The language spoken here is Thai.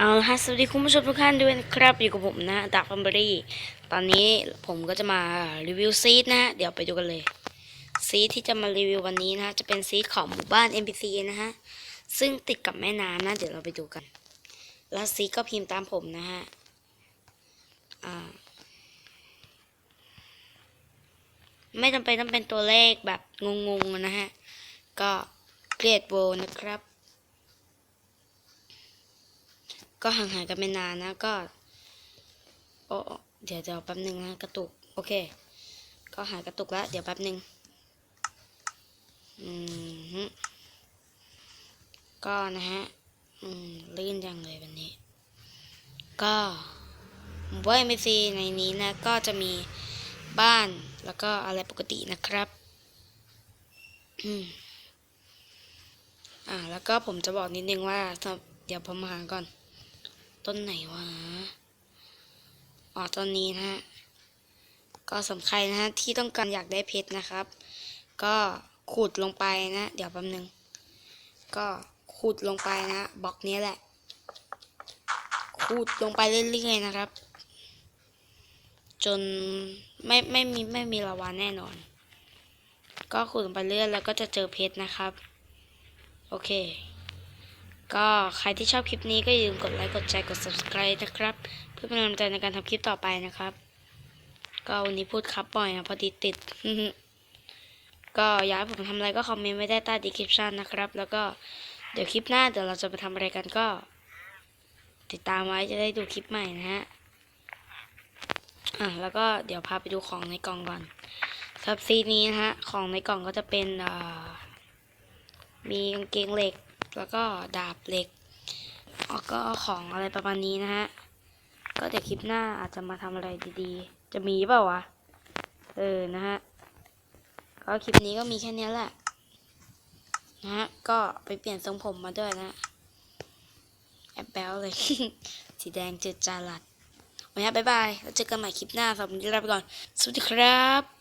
เอาละฮะสวัสดีคุณผู้ชมทุกท่านด้วยนะครับ อยู่กับผมนะดักฟัมเบอรี่ ตอนนี้ผมก็จะมารีวิวซีดนะฮะ เดี๋ยวไปดูกันเลย ซีดที่จะมารีวิววันนี้นะฮะจะเป็นซีดของหมู่บ้าน NPC นะฮะ ซึ่งติดกับแม่น้ำนะ เดี๋ยวเราไปดูกัน แล้วซีดก็พิมพ์ตามผมนะฮะ อ่า ไม่จำเป็นต้องเป็นตัวเลขแบบงงๆนะฮะ ก็เกรดโวนะครับ ก็ห่างหายกันไปนานนะก็โอ้เดี๋ยวเดี๋ยวแป๊บหนึ่งนะกระตุก โอเค ก็หายกระตุกแล้ว เดี๋ยวแป๊บหนึ่งอืมก็นะฮะ อืมลื่นจังเลยวันนี้ ก็ว่าเอ็มซีในนี้นะ ก็จะมีบ้านแล้วก็อะไรปกตินะครับอืมอ่า แล้วก็ผมจะบอกนิดนึงว่า เดี๋ยวผมหาก่อน ต้นไหนวะอ๋อต้นนี้นะฮะ ก็สำคัญนะฮะที่ต้องการอยากได้เพชรนะครับ ก็ขุดลงไปนะ เดี๋ยวแป๊บนึง ก็ขุดลงไปนะบล็อกนี้แหละ ขุดลงไปเรื่อยๆนะครับ จนไม่ไม่มีไม่มีลาวาแน่นอน ก็ขุดลงไปเรื่อยแล้วก็จะเจอเพชรนะครับ โอเค ก็ใครที่ชอบคลิปนี้ก็อย่าลืมกดไลค์กดแชร์กด subscribe นะครับ เพื่อเป็นกำลังใจในการทำคลิปต่อไปนะครับ ก็วันนี้พูดครับบ่อยนะพอดีติด ก็อยากให้ผมทำอะไรก็คอมเมนต์ไว้ได้ใต้ description นะครับ แล้วก็เดี๋ยวคลิปหน้าเดี๋ยวเราจะไปทำอะไรกันก็ ติดตามไว้จะได้ดูคลิปใหม่นะฮะอะแล้วก็เดี๋ยวพาไปดูของในกล่องก่อนครับซีนนี้นะฮะของในกล่องก็จะเป็นอ่ามีกางเกงเหล็ก แล้วก็ดาบเหล็กแล้วก็ของอะไรประมาณนี้นะฮะ ก็เดี๋ยวคลิปหน้าอาจจะมาทำอะไรดีๆ จะมีเปล่าวะ เออ นะฮะ ก็คลิปนี้ก็มีแค่นี้แหละ นะฮะ ก็ไปเปลี่ยนทรงผมมาด้วยนะ แอบแบ๊วเลย สีแดงเจืดจารัดวันนี้บ๊ายบาย แล้วเจอกันใหม่คลิปหน้าสำหรับวันนี้ลาไปก่อน สวัสดีครับ